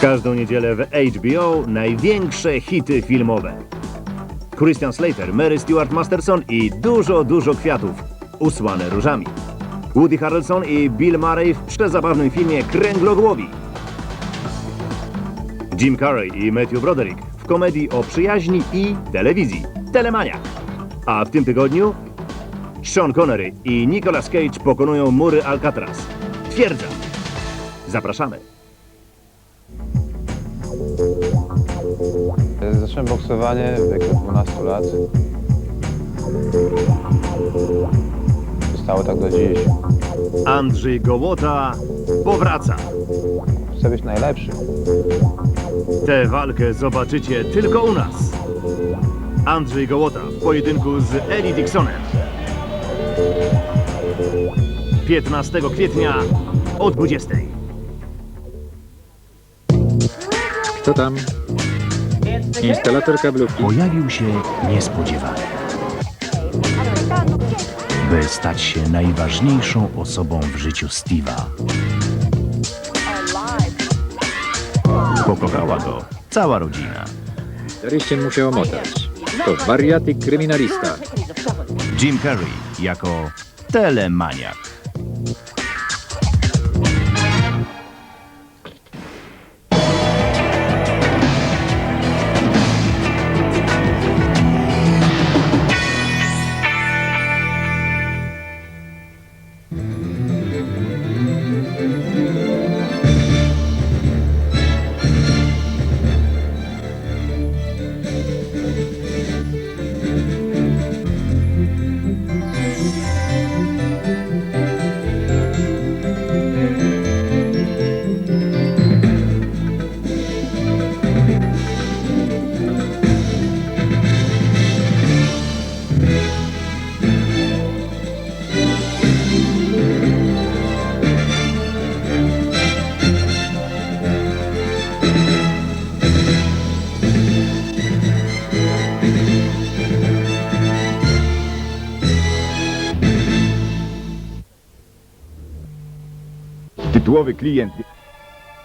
Każdą niedzielę w HBO największe hity filmowe. Christian Slater, Mary Stuart Masterson i dużo, dużo kwiatów usłane różami. Woody Harrelson i Bill Murray w przezabawnym filmie Kręglogłowi. Jim Carrey i Matthew Broderick w komedii o przyjaźni i telewizji Telemaniak. A w tym tygodniu Sean Connery i Nicolas Cage pokonują mury Alcatraz. Twierdza. Zapraszamy. Zacząłem boksowanie w wieku 12 lat. Zostało tak do dziś. Andrzej Gołota powraca. Chcę być najlepszy. Tę walkę zobaczycie tylko u nas. Andrzej Gołota w pojedynku z Eli Dixonem. 15 kwietnia o 20. Kto tam? Instalator kablówki. pojawił się niespodziewanie. By stać się najważniejszą osobą w życiu Steve'a. Pokochała go cała rodzina. Staryścien mu się omotać. To wariat i kryminalista. Jim Carrey jako telemaniak. Tytułowy klient